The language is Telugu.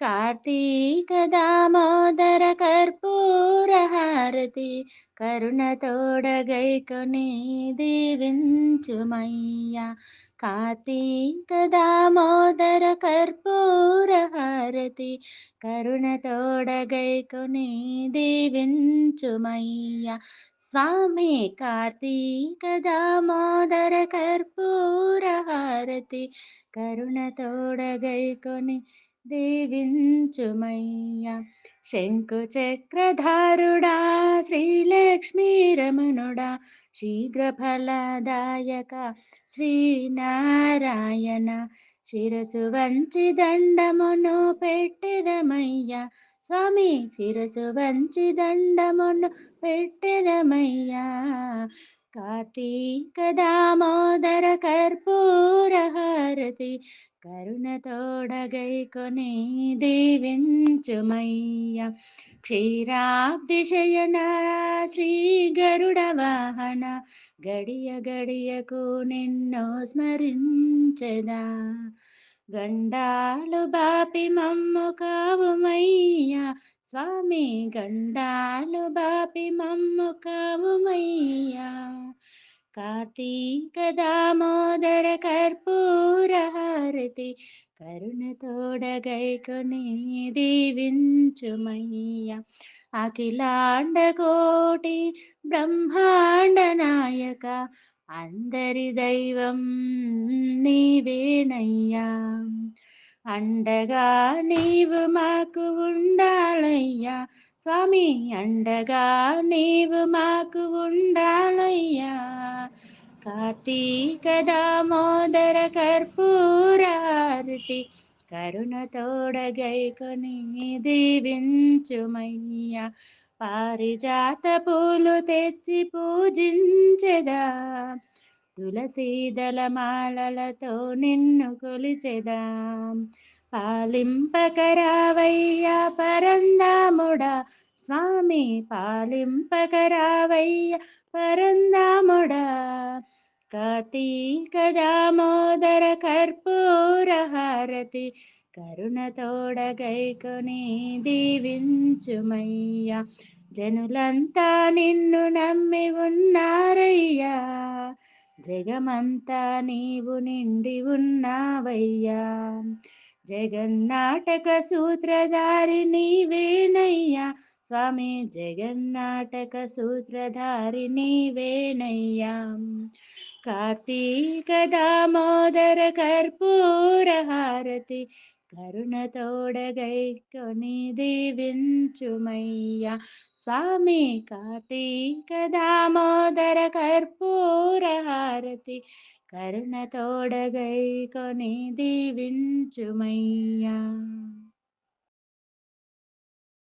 కార్తీక దామోదర కర్పూర హారతి కరుణతోడగైకొని దీవించుమయ్యా కార్తీక దామోదర కర్పూర హారతి కరుణతోడగైకొని దీవించుమయ్యా స్వామి కార్తీక దామోదర కర్పూర హారతి కరుణతోడగైకొని దీవించుమయ్యా. శంకు చక్రధారుడా శ్రీలక్ష్మీ రమణుడా శీఘ్రఫలదాయక శ్రీనారాయణ. శిరసు వంచి దండమును పెట్టెదమయ్యా. స్వామి శిరసు వంచి దండమును పెట్టెదమయ్యా. కార్తీక దామోదర చేసి హారతి కరుణతోడగైకొని దీవించుమయ్య. క్షీరాబ్దిశయన శ్రీ గరుడ వాహన గడియ గడియకు నిన్నో స్మరించదా. గండాలు బాపి మమ్ము కావుమయ్యా స్వామి గండాలు బాపి మమ్ము కావుమయ్యా కార్తీక దామోదర కర్పూ కర్పూర హారతి కరుణతోడగైకొని దీవించుమయ్య. అఖిలాండ కోటి బ్రహ్మాండ నాయక అందరి దైవం నీవేనయ్యా. అండగా నీవు మాకు ఉండాలయ్యా. స్వామి అండగా నీవు మాకు ఉండ కార్తీక దామోదర కర్పూరారతి కరుణతోడగైకొని దీవించుమయ్యా. పారిజాత పూలు తెచ్చి పూజించెదా తులసీదల మాలలతో నిన్ను కొలిచెదా. పాలింపకరావయ్యా పరందాముడా స్వామి పాలింపకరావయ్య పరందాముడా. కార్తీక దామోదర కర్పూర హారతి కరుణతోడగైకొని దీవించుమయ్యా. జనులంతా నిన్ను నమ్మి ఉన్నారయ్యా. జగమంతా నీవు నిండి ఉన్నావయ్యా. జగన్నాటక సూత్రధారి నీవేనయ్యా. స్వామి జగన్నాటక సూత్రధారి నీవేనయ్యా. కార్తీక దామోదర కర్పూర హారతి. కరుణతోడగైకొని దీవించుమయ్యా. స్వామి కార్తీక దామోదర కర్పూర హారతి. కరుణతోడగైకొని దీవించుమయ్యా.